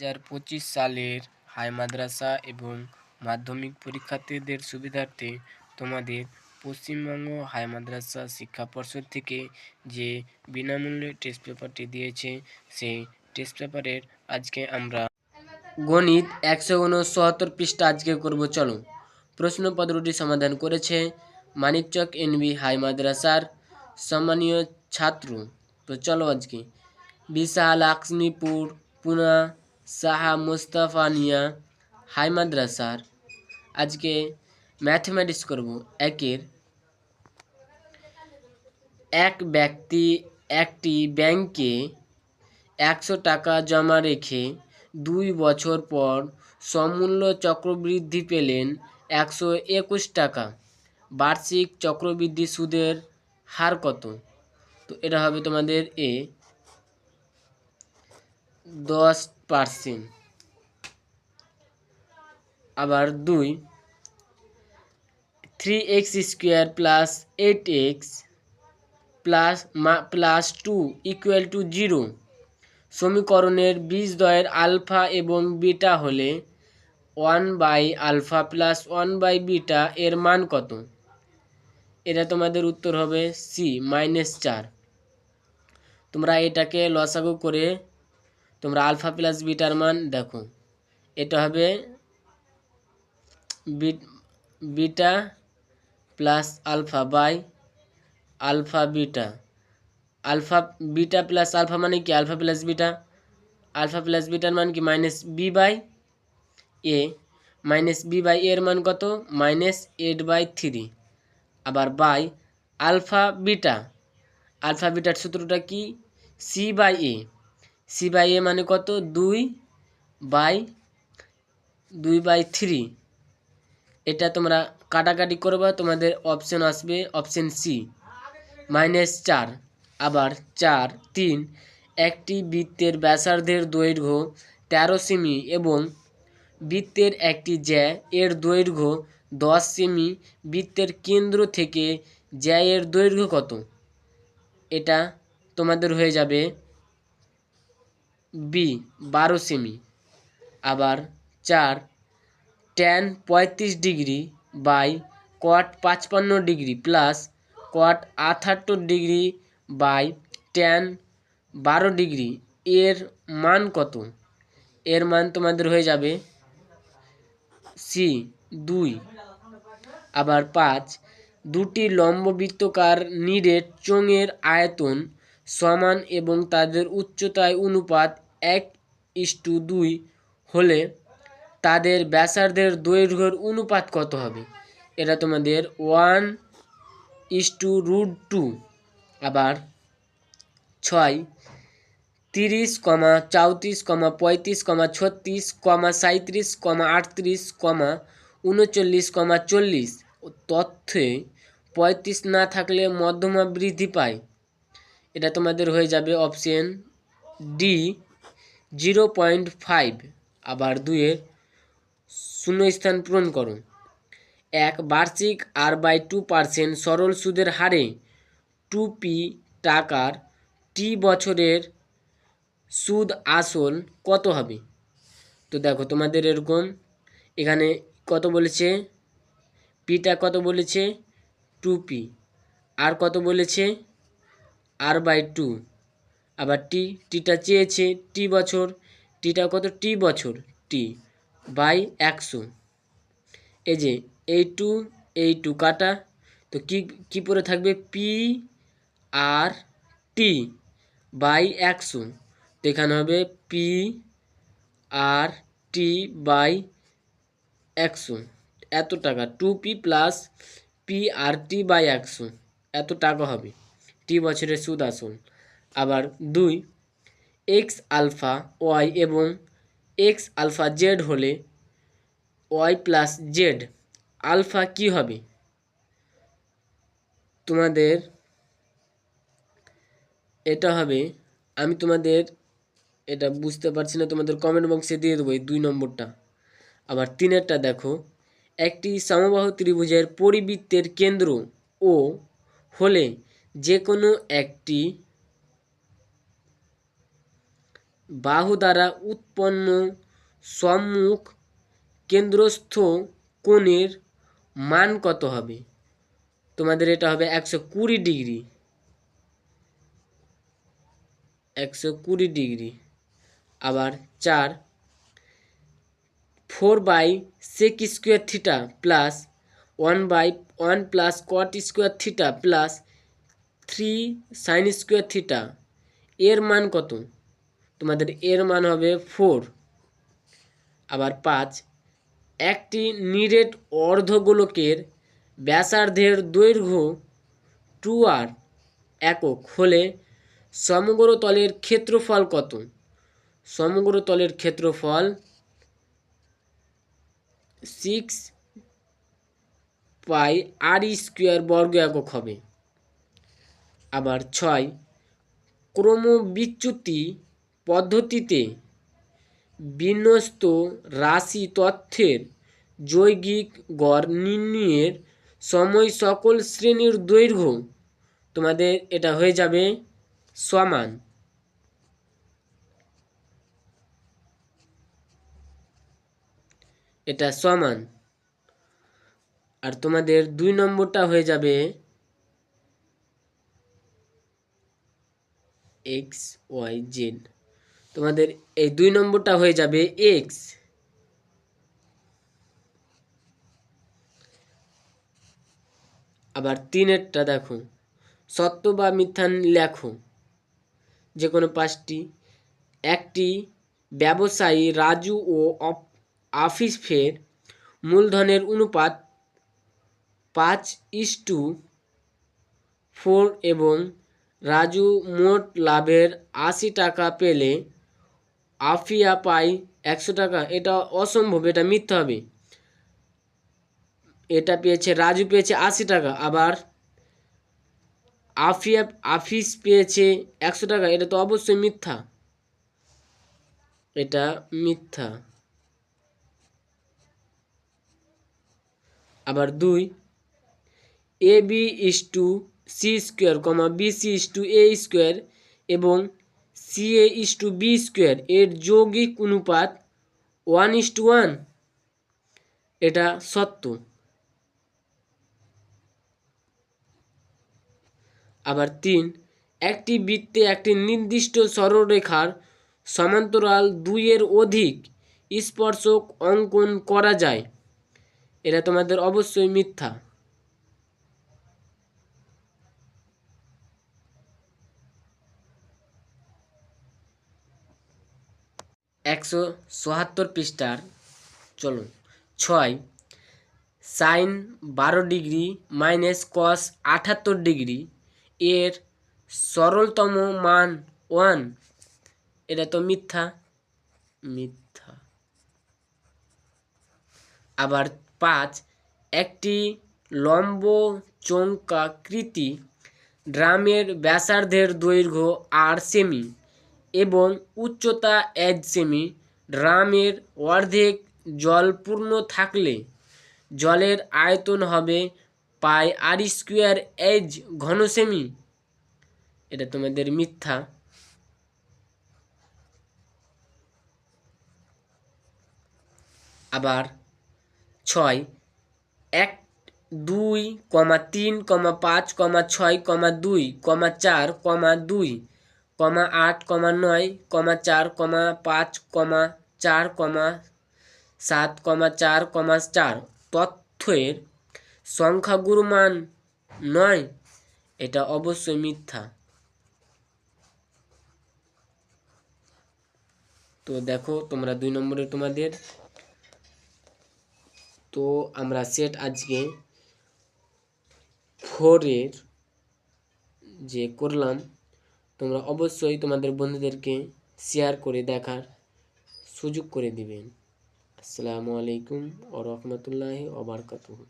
হাজার পঁচিশ সালের হাই মাদ্রাসা এবং মাধ্যমিক পরীক্ষার্থীদের সুবিধার্থে তোমাদের পশ্চিমবঙ্গ হাই মাদ্রাসা শিক্ষা পর্ষদ থেকে যে বিনামূল্যে টেস্ট পেপারটি দিয়েছে, সেই টেস্ট পেপারের আজকে আমরা গণিত একশো উনসত্তর পৃষ্ঠা আজকে করব। চলো, প্রশ্নপত্রটি সমাধান করেছে মানিকচক এনবি হাই মাদ্রাসার সম্মানীয় ছাত্র। তো চলো আজকে। বিশাল লক্ষ্মীপুর পুনা সাহা মুস্তাফানিয়া হাই মাদ্রাসার। আজকে ম্যাথমেটিক্স করব। একের এক ব্যক্তি একটি ব্যাংকে একশো টাকা জমা রেখে দুই বছর পর সমূল্য চক্রবৃদ্ধি পেলেন একশো একুশ টাকা। বার্ষিক চক্রবৃদ্ধি সুদের হার কত? তো এটা হবে তোমাদের এ দশ পার্সেন্ট আবার দুই three X square plus eight X plus plus two equal to zero সমীকরণের বীজদ্বয়ের আলফা এবং বিটা হলে one by alpha plus one by beta এর মান কত? এটা তোমাদের উত্তর হবে সি মাইনাস চার। তোমরা এটাকে লসাগু করে তোমরা আলফা প্লাস বিটার মান দেখো। এটা হবে beta plus alpha by alpha beta. Alpha, beta plus alpha মানে কি? Alpha plus beta. Alpha plus bitter মান কি? Minus B by A. Minus B by এর মান কত? Minus eight by three. আবার বাই আলফা বিটা। আলফা বিটার সূত্রটা কি? C by A. C by A মানে কত? দুই বাই দুই বাই থ্রি। এটা তোমরা কাটাকাটি করবা, তোমাদের অপশন আসবে অপশন সি মাইনাস চার, আবার চার, তিন। একটি বৃত্তের ব্যাসার্ধের দৈর্ঘ্য তেরো সেমি এবং বৃত্তের একটি জ্যা এর দৈর্ঘ্য দশ সেমি। বৃত্তের কেন্দ্র থেকে জ্যা এর দৈর্ঘ্য কত? এটা তোমাদের হয়ে যাবে বি, বারো সেমি। আবার চার ট্যান পঁয়ত্রিশ ডিগ্রি বাই কট পাঁচপান্ন ডিগ্রি প্লাস কট আটাত্তর ডিগ্রি বাই ট্যান বারো ডিগ্রি। এর মান কত? এর মান তোমাদের হয়ে যাবে সি দুই। আবার পাঁচ, দুটি লম্ববৃত্তকার নিরেট চোঙের আয়তন সমান এবং তাদের উচ্চতায় অনুপাত এক ইস্টু দুই হলে তাদের ব্যাসার্ধের দৈর্ঘ্যের অনুপাত কত হবে? এটা তোমাদের ওয়ান ইস্টু রুট টু আবার ছয় তিরিশ কমা চৌত্রিশ কমা পঁয়ত্রিশ কমা ছত্রিশ কমা সাঁত্রিশ কমা আটত্রিশ কমা উনচল্লিশ কমা চল্লিশ। তথ্যে পঁয়ত্রিশ না থাকলে মধ্যমা বৃদ্ধি পায়। এটা তোমাদের হয়ে যাবে option D zero point five আবার দুয়ের শূন্যস্থান পূরণ করো। এক, বার্ষিক আর বাই টু পার্সেন্ট সরল সুদের হারে টু পি টাকার টি বছরের সুদ আসল কত হবে? তো দেখো তোমাদের এরকম, এখানে কত বলেছে? পিটা কত বলেছে? টু পি আর কত বলেছে? আর বাই টু আবার টি টিটা চেয়েছে টি বছর টিটা কত? টি বছর টি বাই একশো। এই যে, এই টু এই টু কাটা, তো কি, কী পরে থাকবে? পি আর টি বাই একশো। তো এখানে হবে পি আর টি বাই একশো। এত টাকা two P plus P R T by একশো। এত টাকা হবে। টি বছরের সুদ আসুন আবার দুই এক্স আলফা ওয়াই এবং এক্স আলফা জেড হলে ওয়াই প্লাস জেড আলফা কি হবে? তোমাদের, এটা হবে, আমি তোমাদের, এটা বুঝতে পারছি না, তোমাদের কমেন্ট বক্সে দিয়ে দেবো এই দুই নম্বরটা। আবার তিনেরটা দেখো, একটি সমবাহু ত্রিভুজের পরিবৃত্তের কেন্দ্র ও হলে যে কোনো একটি বাহু দ্বারা উৎপন্ন সম্মুখ কেন্দ্রস্থ কোণের মান কত হবে? তোমাদের এটা হবে একশো কুড়ি ডিগ্রি। একশো কুড়ি ডিগ্রি। আবার চার, four by sec square theta plus one by one plus cot square theta plus three sine square theta, এর মান কত? তোমাদের এর মান হবে ফোর। আবার পাঁচ, একটি নিরেট অর্ধগোলকের ব্যাসার্ধের দৈর্ঘ্য টু আর একক হলে সমগ্র তলের ক্ষেত্রফল কত? সমগ্র তলের ক্ষেত্রফল সিক্স পাই আর স্কোয়ার বর্গ একক হবে। আবার ছয়, ক্রমবিচ্যুতি পদ্ধতিতে বিন্যস্ত রাশি তথ্যের যৌগিক গড় নির্ণয়ের সময় সকল শ্রেণির দৈর্ঘ্য। তোমাদের এটা হয়ে যাবে সমান। এটা সমান। আর তোমাদের দুই নম্বরটা হয়ে যাবে এক্স ওয়াই জেড তোমাদের এই দুই নম্বরটা হয়ে যাবে এক্স আবার তিনেরটা দেখো। সত্য বা মিথ্যা লেখো। যে কোনো পাঁচটি। একটি ব্যবসায়ী রাজু ও আফিস ফের মূলধনের অনুপাত পাঁচ ইস টু ফোর এবং রাজু মোট লাভের আশি টাকা পেলে আফিয়া পাই একশো টাকা। এটা অসম্ভব, এটা মিথ্যা হবে। এটা পেয়েছে, রাজু পেয়েছে আশি টাকা, আবার আফিয়া, আফিস পেয়েছে একশো টাকা। এটা তো অবশ্যই মিথ্যা। এটা মিথ্যা। আবার দুই, A B is to C square comma B C is to A square এবং C A is to B square এর যৌগিক অনুপাত ওয়ান ইস টু ওয়ান এটা সত্য। আবার তিন, একটি বৃত্তে একটি নির্দিষ্ট সরলরেখার সমান্তরাল দুইয়ের অধিক স্পর্শক অঙ্কন করা যায়। এটা তোমাদের অবশ্যই মিথ্যা। একশো চুয়াত্তর পৃষ্ঠার চলো ছয়, সাইন বারো ডিগ্রি মাইনাস কস আটাত্তর ডিগ্রি এর সরলতম মান ওয়ান। এটা তো মিথ্যা। মিথ্যা। আবার পাঁচ, একটি লম্ব চঙ্কাকৃতি ড্রামের ব্যাসার্ধের দৈর্ঘ্য আর সেমি। এবং উচ্চতা এক সেমি, ড্রামের অর্ধেক জলপূর্ণ থাকলে জলের আয়তন হবে পাই আর স্কোয়ার এজ ঘন সেমি। এটা তোমাদের মিথ্যা। আবার ছয়, এক, দুই, কমা তিন, কমা পাঁচ, কমা ছয়, কমা দুই, কমা চার, কমা দুই কমা আট, কমা নয়, কমা চার, কমা পাঁচ, কমা চার, কমা সাত, কমা চার কমা চার। তথ্যের সংখ্যাগুরু মান নয়, এটা অবশ্যই মিথ্যা। তো দেখো, তোমরা দুই নম্বরে তোমাদের। তো আমরা সেট আজকে ফোরের যে করলাম তোমরা অবশ্যই তোমাদের বন্ধুদেরকে শেয়ার করে দেখার সুযোগ করে দিবেন। আসসালামু আলাইকুম ও রহমতুল্লাহ ওবরকাতুহু